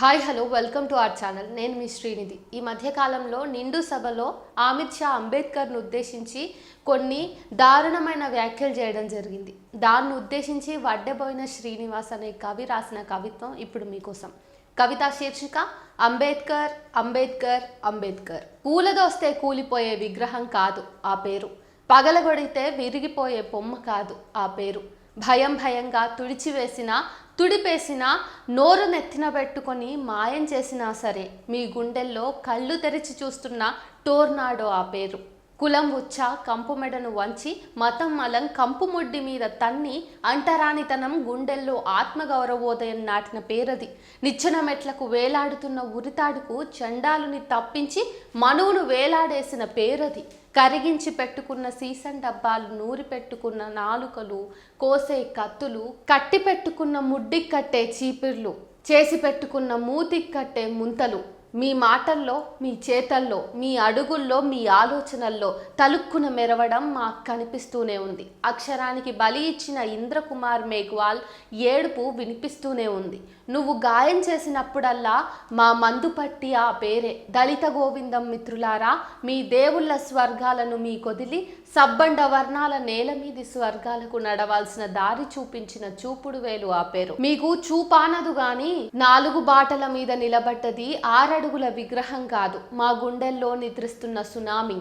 Hi hello welcome to our channel. నేను మీ శ్రీనిధి. ఈ మధ్యకాలంలో నిండు సభలో అమిత్ షా అంబేద్కర్ను ఉద్దేశించి కొన్ని దారుణమైన వ్యాఖ్యలు చేయడం జరిగింది. దాన్ని ఉద్దేశించి వడ్డెబోయిన శ్రీనివాస్ అనే కవి రాసిన కవిత్వం ఇప్పుడు మీకోసం. కవిత శీర్షిక అంబేద్కర్ అంబేద్కర్ అంబేద్కర్. కూలదోస్తే కూలిపోయే విగ్రహం కాదు ఆ పేరు. పగలగొడితే విరిగిపోయే బొమ్మ కాదు ఆ పేరు. భయం భయంగా తుడిచివేసిన తుడిపేసిన నోరు నెత్తిన పెట్టుకొని మాయం చేసినా సరే మీ గుండెల్లో కళ్ళు తెరిచి చూస్తున్న టోర్నాడో ఆ పేరు. కులం ఉచ్చ కంపు మెడను వంచి మతం మలం కంపు ముడ్డి మీద తన్ని అంటరానితనం గుండెల్లో ఆత్మగౌరవోదయం నాటిన పేరది. నిచ్చెన మెట్లకు వేలాడుతున్న ఉరితాడుకు చండాలుని తప్పించి మనువును వేలాడేసిన పేరది. కరిగించి పెట్టుకున్న సీసన్ డబ్బాలు నూరి పెట్టుకున్న నాలుకలు కోసే కత్తులు కట్టి పెట్టుకున్న ముడ్డికి కట్టే చీపిర్లు చేసి పెట్టుకున్న మూతికి కట్టే ముంతలు. మీ మాటల్లో మీ చేతల్లో మీ అడుగుల్లో మీ ఆలోచనల్లో తలుక్కున మెరవడం మాకు కనిపిస్తూనే ఉంది. అక్షరానికి బలి ఇచ్చిన ఇంద్రకుమార్ మేఘ్వాల్ ఏడుపు వినిపిస్తూనే ఉంది. నువ్వు గాయం చేసినప్పుడల్లా మా మందు పట్టి ఆ పేరే. దళిత గోవిందం మిత్రులారా మీ దేవుళ్ళ స్వర్గాలను మీ కొదిలి సబ్బండ వర్ణాల నేల మీది స్వర్గాలకు నడవాల్సిన దారి చూపించిన చూపుడు వేలు ఆ పేరు. మీకు చూపానదు గాని నాలుగు బాటల మీద నిలబడ్డది అడుగుల విగ్రహం కాదు. మా గుండెల్లో నిద్రిస్తున్న సునామీ